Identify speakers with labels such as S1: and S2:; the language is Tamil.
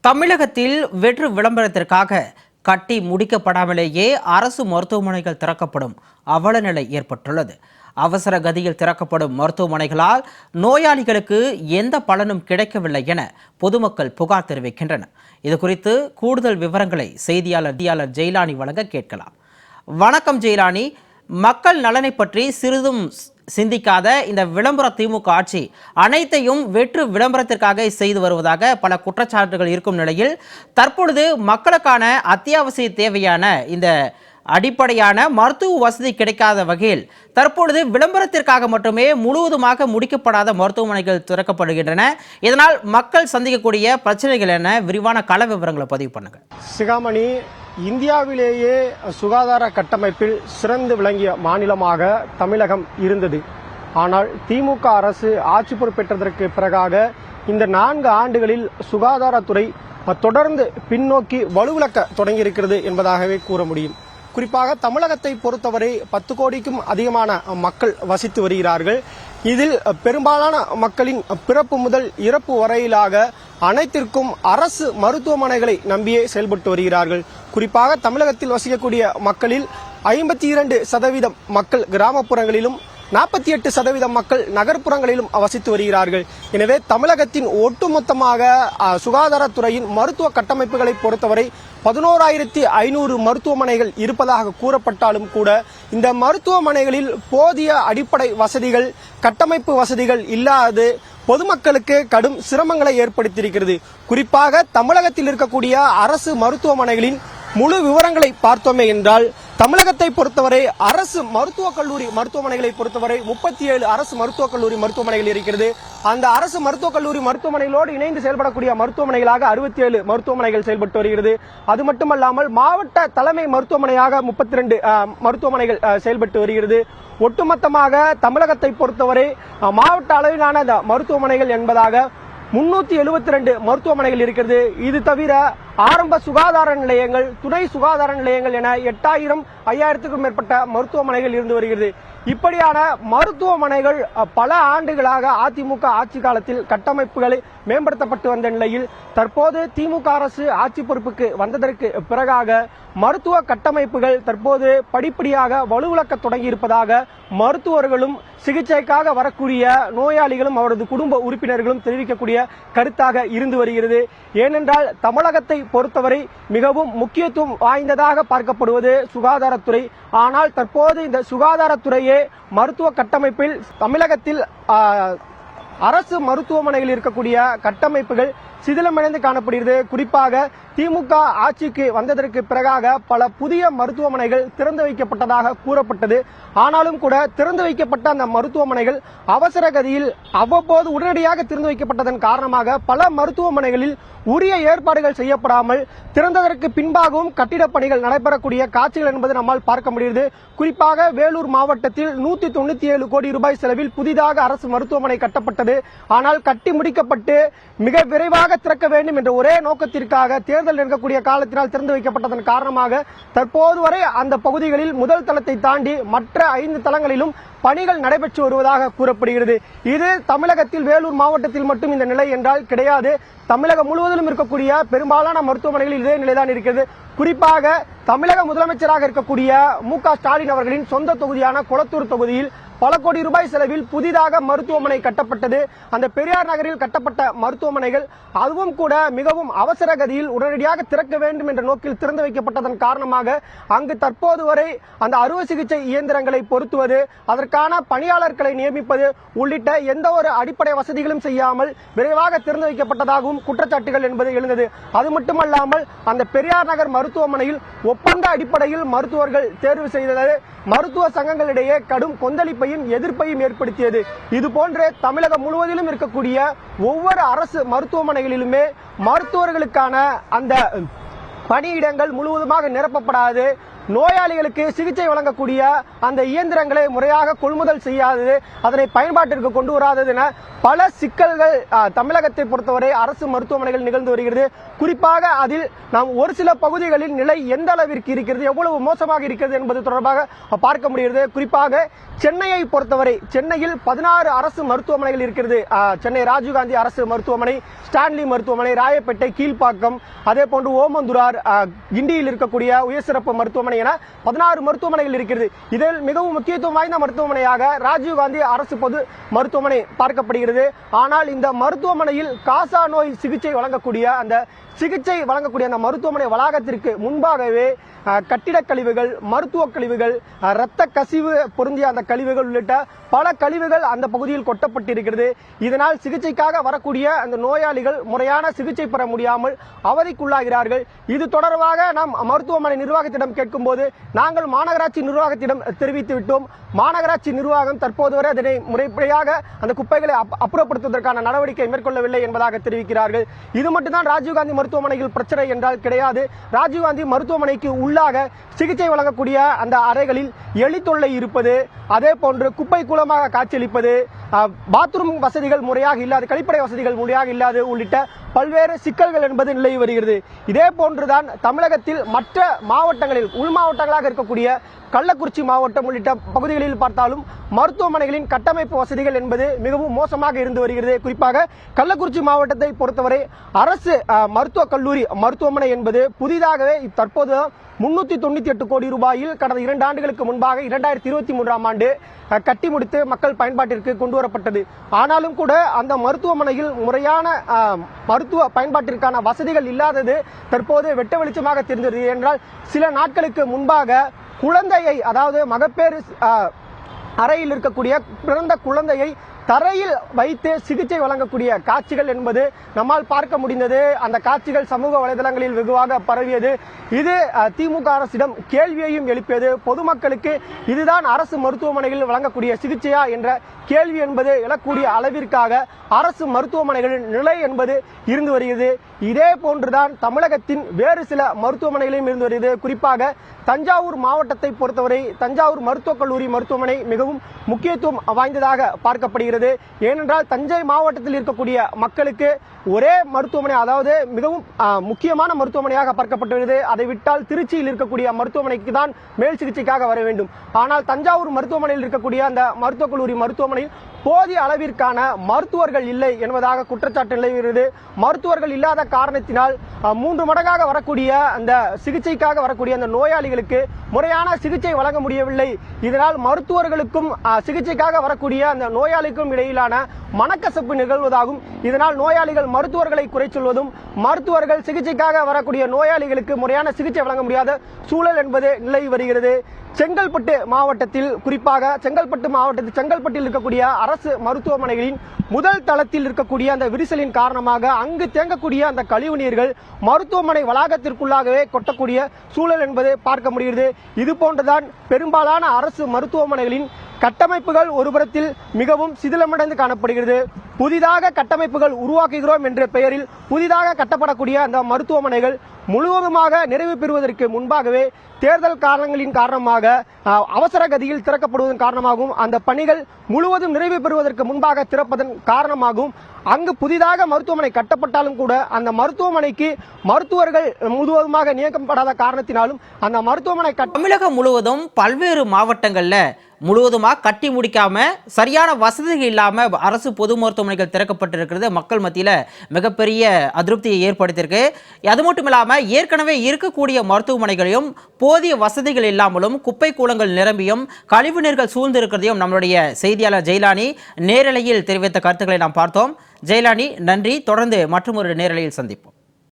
S1: தமிழகத்தில் வெற்று விளம்பரத்திற்காக கட்டி முடிக்கப்படாமலேயே அரசு மருத்துவமனைகள் திறக்கப்படும் அவலநிலை ஏற்பட்டுள்ளது. அவசர கதியில் திறக்கப்படும் மருத்துவமனைகளால் நோயாளிகளுக்கு எந்த பலனும் கிடைக்கவில்லை என பொதுமக்கள் புகார் தெரிவிக்கின்றனர். இது குறித்து கூடுதல் விவரங்களை செய்தியாளர் டியாளர் ஜெயலானி வழங்க கேட்கலாம். வணக்கம் ஜெயலானி. மக்கள் நலனை பற்றி சிறிதும் சிந்திக்காத இந்த விளம்பர திமுக ஆட்சி அனைத்தையும் வெற்று விளம்பரத்திற்காக செய்து வருவதாக பல குற்றச்சாட்டுகள் இருக்கும் நிலையில் தற்பொழுது மக்களுக்கான அத்தியாவசிய தேவையான இந்த அடிப்படையான மருத்துவ வசதி கிடைக்காத வகையில் தற்பொழுது விளம்பரத்திற்காக மட்டுமே முழுவதுமாக முடிக்கப்படாத மருத்துவமனைகள் திறக்கப்படுகின்றன. இதனால் மக்கள் சந்திக்கக்கூடிய பிரச்சனைகள் என விரிவான கள விவரங்களை பதிவு பண்ணுங்கள்
S2: சிகாமணி இந்தியாவிலேயே சுகாதார கட்டமைப்பில் சிறந்து விளங்கிய மாநிலமாக தமிழகம் இருந்தது. ஆனால் திமுக அரசு ஆட்சி பொறுப்பேற்றதற்கு பிறகாக இந்த நான்கு ஆண்டுகளில் சுகாதாரத்துறை தொடர்ந்து பின்னோக்கி வலுவிழக்க தொடங்கியிருக்கிறது என்பதாகவே கூற முடியும். குறிப்பாக தமிழகத்தை பொறுத்தவரை பத்து கோடிக்கும் அதிகமான மக்கள் வசித்து வருகிறார்கள். இதில் பெரும்பாலான மக்களின் பிறப்பு முதல் இறப்பு வரையிலாக அனைத்திற்கும் அரசு மருத்துவமனைகளை நம்பியே செயல்பட்டு வருகிறார்கள். குறிப்பாக தமிழகத்தில் வசிக்கக்கூடிய மக்களில் ஐம்பத்தி இரண்டு சதவீதம் மக்கள் கிராமப்புறங்களிலும் நாற்பத்தி எட்டு சதவீதம் மக்கள் நகர்ப்புறங்களிலும் வசித்து வருகிறார்கள். எனவே தமிழகத்தின் ஒட்டுமொத்தமாக சுகாதாரத்துறையின் மருத்துவ கட்டமைப்புகளை பொறுத்தவரை பதினோராயிரத்தி ஐநூறு மருத்துவமனைகள் இருப்பதாக கூறப்பட்டாலும் கூட இந்த மருத்துவமனைகளில் போதிய அடிப்படை வசதிகள் கட்டமைப்பு வசதிகள் இல்லாது பொதுமக்களுக்கு கடும் சிரமங்களை ஏற்படுத்தியிருக்கிறது. குறிப்பாக தமிழகத்தில் இருக்கக்கூடிய அரசு மருத்துவமனைகளின் முழு விவரங்களை பார்த்தோமே என்றால் தமிழகத்தை பொறுத்தவரை அரசு மருத்துவக் கல்லூரி மருத்துவமனைகளை பொறுத்தவரை முப்பத்தி ஏழு அரசு மருத்துவக் கல்லூரி மருத்துவமனைகள் இருக்கிறது. அந்த அரசு மருத்துவக் கல்லூரி மருத்துவமனைகளோடு இணைந்து செயல்படக்கூடிய மருத்துவமனைகளாக அறுபத்தி ஏழு மருத்துவமனைகள் செயல்பட்டு வருகிறது. அது மட்டுமல்லாமல் மாவட்ட தலைமை மருத்துவமனையாக முப்பத்தி ரெண்டு மருத்துவமனைகள் செயல்பட்டு வருகிறது. ஒட்டுமொத்தமாக தமிழகத்தை பொறுத்தவரை மாவட்ட அளவிலான மருத்துவமனைகள் என்பதாக முன்னூத்தி எழுபத்தி ரெண்டு மருத்துவமனைகள் இருக்கிறது. இது தவிர ஆரம்ப சுகாதார நிலையங்கள் துணை சுகாதார நிலையங்கள் என எட்டாயிரம் ஐயாயிரத்துக்கும் மேற்பட்ட மருத்துவமனைகள் இருந்து வருகிறது. இப்படியான மருத்துவமனைகள் பல ஆண்டுகளாக அதிமுக ஆட்சி காலத்தில் கட்டமைப்புகளை மேம்படுத்தப்பட்டு வந்த நிலையில் தற்போது திமுக அரசு ஆட்சி பொறுப்புக்கு வந்ததற்கு பிறகாக மருத்துவ கட்டமைப்புகள் தற்போது படிப்படியாக வலுவிழக்க தொடங்கி இருப்பதாக மருத்துவர்களும் சிகிச்சைக்காக வரக்கூடிய நோயாளிகளும் அவரது குடும்ப உறுப்பினர்களும் தெரிவிக்கக்கூடிய கருத்தாக இருந்து வருகிறது. ஏனென்றால் தமிழகத்தை பொறுத்தவரை மிகவும் முக்கியத்துவம் வாய்ந்ததாக பார்க்கப்படுவது சுகாதாரத்துறை. ஆனால் தற்போது இந்த சுகாதாரத்துறையே மருத்துவ கட்டமைப்பில் தமிழகத்தில் அரசு மருத்துவமனையில் இருக்கக்கூடிய கட்டமைப்புகள் சிதிலமடைந்து காணப்படுகிறது. குறிப்பாக திமுக ஆட்சிக்கு வந்ததற்கு பிறகாக பல புதிய மருத்துவமனைகள் திறந்து வைக்கப்பட்டதாக கூறப்பட்டது. ஆனாலும் கூட திறந்து வைக்கப்பட்ட அந்த மருத்துவமனைகள் அவசர கதியில் அவ்வப்போது உடனடியாக திறந்து வைக்கப்பட்டதன் காரணமாக பல மருத்துவமனைகளில் உரிய ஏற்பாடுகள் செய்யப்படாமல் திறந்ததற்கு பின்பாகவும் கட்டிடப் பணிகள் நடைபெறக்கூடிய காட்சிகள் என்பது நம்மால் பார்க்க முடியுது குறிப்பாக வேலூர் மாவட்டத்தில் நூத்தி தொண்ணூத்தி ஏழு கோடி ரூபாய் செலவில் புதிதாக அரசு மருத்துவமனை கட்டப்பட்டது. ஆனால் கட்டி முடிக்கப்பட்டு மிக விரைவாக திறக்க வேண்டும் என்ற ஒரே நோக்கத்திற்காக தேர்தல் நெருங்கக்கூடிய காலத்தினால் திறந்து வைக்கப்பட்டதன் காரணமாக தற்போது வரை அந்த பகுதிகளில் முதல் தளத்தை தாண்டி மற்ற ஐந்து தளங்களிலும் பணிகள் நடைபெற்று வருவதாக கூறப்படுகிறது. இது தமிழகத்தில் வேலூர் மாவட்டத்தில் மட்டும் இந்த நிலை என்றால் கிடையாது. தமிழகம் முழுவதிலும் இருக்கக்கூடிய பெரும்பாலான மருத்துவமனைகளில் இதே நிலைதான் இருக்கிறது. குறிப்பாக தமிழக முதலமைச்சராக இருக்கக்கூடிய மு க ஸ்டாலின் அவர்களின் சொந்த தொகுதியான குளத்தூர் தொகுதியில் பல கோடி ரூபாய் செலவில் புதிதாக மருத்துவமனை கட்டப்பட்டது. அந்த பெரியார் நகரில் கட்டப்பட்ட மருத்துவமனைகள் அதுவும் கூட மிகவும் அவசர கதியில் உடனடியாக திறக்க வேண்டும் என்ற நோக்கில் திறந்து வைக்கப்பட்டதன் காரணமாக அங்கு தற்போது வரை அந்த அறுவை சிகிச்சை இயந்திரங்களை பொருத்துவது அதற்கான பணியாளர்களை நியமிப்பது உள்ளிட்ட எந்த ஒரு அடிப்படை வசதிகளும் செய்யாமல் விரைவாக திறந்து வைக்கப்பட்டதாகவும் குற்றச்சாட்டுகள் என்பது எழுந்தது. அது மட்டுமல்லாமல் அந்த பெரியார் நகர் மருத்துவமனையில் ஒப்பந்த அடிப்படையில் மருத்துவர்கள் தேர்வு செய்தது மருத்துவ சங்கங்களிடையே கடும் கொந்தளிப்பை எதிர்ப்பையும் ஏற்படுத்தியது. இது போன்ற தமிழகம் முழுவதிலும் இருக்கக்கூடிய ஒவ்வொரு அரசு மருத்துவமனைகளிலுமே மருத்துவர்களுக்கான அந்த பணியிடங்கள் முழுவதுமாக நிரப்பப்படாது. நோயாளிகளுக்கு சிகிச்சை வழங்கக்கூடிய அந்த இயந்திரங்களை முறையாக கொள்முதல் செய்யாதது அதனை பயன்பாட்டிற்கு கொண்டு வராதது என பல சிக்கல்கள் தமிழகத்தை பொறுத்தவரை அரசு மருத்துவமனைகள் நிகழ்ந்து வருகிறது. குறிப்பாக அதில் நாம் ஒரு சில பகுதிகளில் நிலை எந்த அளவிற்கு இருக்கிறது எவ்வளவு மோசமாக இருக்கிறது என்பது தொடர்பாக பார்க்க முடிகிறது. குறிப்பாக சென்னையை பொறுத்தவரை சென்னையில் பதினாறு அரசு மருத்துவமனைகள் இருக்கிறது. சென்னை ராஜீவ்காந்தி அரசு மருத்துவமனை ஸ்டான்லி மருத்துவமனை ராயப்பேட்டை கீழ்ப்பாக்கம் அதே போன்று ஓமந்துரார் கிண்டியில் இருக்கக்கூடிய உயர் சிறப்பு மருத்துவமனை என பதினாறு மருத்துவமனைகள் இருக்கிறது. இதில் மிகவும் முக்கியத்துவம் வாய்ந்த மருத்துவமனையாக ராஜீவ்காந்தி அரசு பொது மருத்துவமனை பார்க்கப்படுகிறது. ஆனால் இந்த மருத்துவமனையில் காசா நோய் சிகிச்சை வழங்கக்கூடிய அந்த சிகிச்சை வழங்கக்கூடிய அந்த மருத்துவமனை வளாகத்திற்கு முன்பாகவே கட்டிடக் கழிவுகள் மருத்துவ கழிவுகள் இரத்த கசிவு பொருந்திய அந்த கழிவுகள் உள்ளிட்ட பல கழிவுகள் அந்த பகுதியில் கொட்டப்பட்டிருக்கிறது. இதனால் சிகிச்சைக்காக வரக்கூடிய அந்த நோயாளிகள் முறையான சிகிச்சை பெற முடியாமல் அவதிக்குள்ளாகிறார்கள். இது தொடர்பாக நாம் மருத்துவமனை நிர்வாகத்திடம் கேட்கும் போது நாங்கள் மாநகராட்சி நிர்வாகத்திடம் தெரிவித்து விட்டோம். மாநகராட்சி நிர்வாகம் தற்போது வரை அதனை முறைப்படியாக அந்த குப்பைகளை அப்புறப்படுத்துவதற்கான நடவடிக்கை மேற்கொள்ளவில்லை என்பதாக தெரிவிக்கிறார்கள். இது மட்டும்தான் ராஜீவ்காந்தி மருத்துவமனையில் பிரச்சனை என்றால் கிடையாது. ராஜீவ்காந்தி மருத்துவமனைக்கு உள்ளாக சிகிச்சை வழங்கக்கூடிய அந்த அறைகளில் எலி தொல்லை இருப்பது அதே போன்று குப்பை கூலமாக காட்சியளிப்பது பாத்ரூம் வசதிகள் முறையாக இல்லாது கழிப்பறை வசதிகள் முறையாக இல்லாது உள்ளிட்ட பல்வேறு சிக்கல்கள் என்பது நிலவி வருகிறது. இதே போன்றுதான் தமிழகத்தில் மற்ற மாவட்டங்களில் உள் மாவட்டங்களாக இருக்கக்கூடிய கள்ளக்குறிச்சி மாவட்டம் உள்ளிட்ட பகுதிகளில் பார்த்தாலும் மருத்துவமனைகளின் கட்டமைப்பு வசதிகள் என்பது மிகவும் மோசமாக இருந்து வருகிறது. குறிப்பாக கள்ளக்குறிச்சி மாவட்டத்தை பொறுத்தவரை அரசு மருத்துவக் கல்லூரி மருத்துவமனை என்பது புதிதாகவே தற்போது முன்னூத்தி தொண்ணூத்தி எட்டு கோடி ரூபாயில் கடந்த இரண்டு ஆண்டுகளுக்கு முன்பாக இரண்டாயிரத்தி இருபத்தி மூன்றாம் ஆண்டு கட்டி முடித்து மக்கள் பயன்பாட்டிற்கு கொண்டு வரப்பட்டது ஆனாலும் கூட அந்த மருத்துவமனையில் முறையான மருத்துவ பயன்பாட்டிற்கான வசதிகள் இல்லாதது தற்போது வெட்ட வெளிச்சமாக தெரிந்தது. என்றால் சில நாட்களுக்கு முன்பாக குழந்தையை அதாவது மகப்பேறு அறையில் இருக்கக்கூடிய பிறந்த குழந்தையை தரையில் வைத்து சிகிச்சை வழங்கக்கூடிய காட்சிகள் என்பது நம்மால் பார்க்க முடிந்தது. அந்த காட்சிகள் சமூக வலைதளங்களில் வெகுவாக பரவியது. இது திமுக அரசிடம் கேள்வியையும் எழுப்பியது. பொதுமக்களுக்கு இதுதான் அரசு மருத்துவமனைகளில் வழங்கக்கூடிய சிகிச்சையா என்ற கேள்வி என்பது எழக்கூடிய அளவிற்காக அரசு மருத்துவமனைகளின் நிலை என்பது இருந்து வருகிறது. இதே போன்றுதான் தமிழகத்தின் வேறு சில மருத்துவமனைகளிலும் இருந்து வருகிறது. குறிப்பாக தஞ்சாவூர் மாவட்டத்தை பொறுத்தவரை தஞ்சாவூர் மருத்துவக் கல்லூரி மருத்துவமனை மிகவும் முக்கியத்துவம் வாய்ந்ததாக பார்க்கப்படுகிறது. ஏனென்றால் தஞ்சை மாவட்டத்தில் இருக்கக்கூடிய மக்களுக்கு ஒரே மருத்துவமனை அதாவது மிகவும் முக்கியமான மருத்துவமனையாக பார்க்கப்பட்டுள்ளது. அதை விட்டால் திருச்சியில் இருக்கக்கூடிய மருத்துவமனைக்கு தான் மேல் சிகிச்சைக்காக வர வேண்டும். ஆனால் தஞ்சாவூர் மருத்துவமனையில் இருக்கக்கூடிய அந்த மருத்துவக் கல்லூரி மருத்துவமனையில் போதிய அளவிற்கான மருத்துவர்கள் இல்லை என்பதாக குற்றச்சாட்டு நிலவுகிறது. மருத்துவர்கள் இல்லாத காரணத்தினால் மூன்று மடங்காக வரக்கூடிய அந்த சிகிச்சைக்காக வரக்கூடிய அந்த நோயாளிகளுக்கு முறையான சிகிச்சை வழங்க முடியவில்லை. இதனால் மருத்துவர்களுக்கும் சிகிச்சைக்காக வரக்கூடிய அந்த நோயாளிக்கும் இருவருக்கும் இடையிலான மனக்கசப்பு நிகழ்வதாகும். இதனால் நோயாளிகள் மருத்துவர்களை குறை சொல்வதும் மருத்துவர்கள் சிகிச்சைக்காக வரக்கூடிய நோயாளிகளுக்கு முறையான சிகிச்சை வழங்க முடியாத சூழல் என்பது நிலவி வருகிறது. செங்கல்பட்டு மாவட்டத்தில் குறிப்பாக செங்கல்பட்டு மாவட்டத்தில் செங்கல்பட்டில் இருக்கக்கூடிய அரசு மருத்துவமனைகளின் முதல் தளத்தில் இருக்கக்கூடிய அந்த விரிசலின் காரணமாக அங்கு தேங்கக்கூடிய அந்த கழிவு நீர்கள் மருத்துவமனை வளாகத்திற்குள்ளாகவே கொட்டக்கூடிய சூழல் என்பது பார்க்க முடிகிறது. இது போன்றுதான் பெரும்பாலான அரசு மருத்துவமனைகளின் கட்டமைப்புகள் ஒருபுறத்தில் மிகவும் சிதிலமடைந்து காணப்படுகிறது. புதிதாக கட்டமைப்புகள் உருவாக்குகிறோம் என்ற பெயரில் புதிதாக கட்டப்படக்கூடிய அந்த மருத்துவமனைகள் முழுவதுமாக நிறைவு பெறுவதற்கு முன்பாகவே தேர்தல் காரணங்களின் காரணமாக அவசர கதியில் திறக்கப்படுவதன் காரணமாகவும் அந்த பணிகள் முழுவதும் நிறைவு பெறுவதற்கு முன்பாக திறப்பதன் காரணமாகவும் அங்கு புதிதாக மருத்துவமனை கட்டப்பட்டாலும் கூட அந்த மருத்துவமனைக்கு மருத்துவர்கள் முழுவதுமாக நியமிக்கப்படாத காரணத்தினாலும் அந்த மருத்துவமனை
S1: தமிழகம் முழுவதும் பல்வேறு மாவட்டங்களில் முழுவதுமாக கட்டி முடிக்காமல் சரியான வசதிகள் இல்லாமல் அரசு பொது மருத்துவமனைகள் திறக்கப்பட்டிருக்கிறது. மக்கள் மத்தியில் மிகப்பெரிய அதிருப்தியை ஏற்படுத்தியிருக்கு. அது மட்டும் இல்லாமல் ஏற்கனவே இருக்கக்கூடிய மருத்துவமனைகளையும் போதிய வசதிகள் இல்லாமலும் குப்பை கூலங்கள் நிரம்பியும் கழிவு நீர்கள் சூழ்ந்திருக்கிறதையும் நம்மளுடைய செய்தியாளர் ஜெயலானி நேரலையில் தெரிவித்த கருத்துக்களை நாம் பார்த்தோம். ஜெயலானி நன்றி. தொடர்ந்து மற்றொரு நேரலையில் சந்திப்போம்.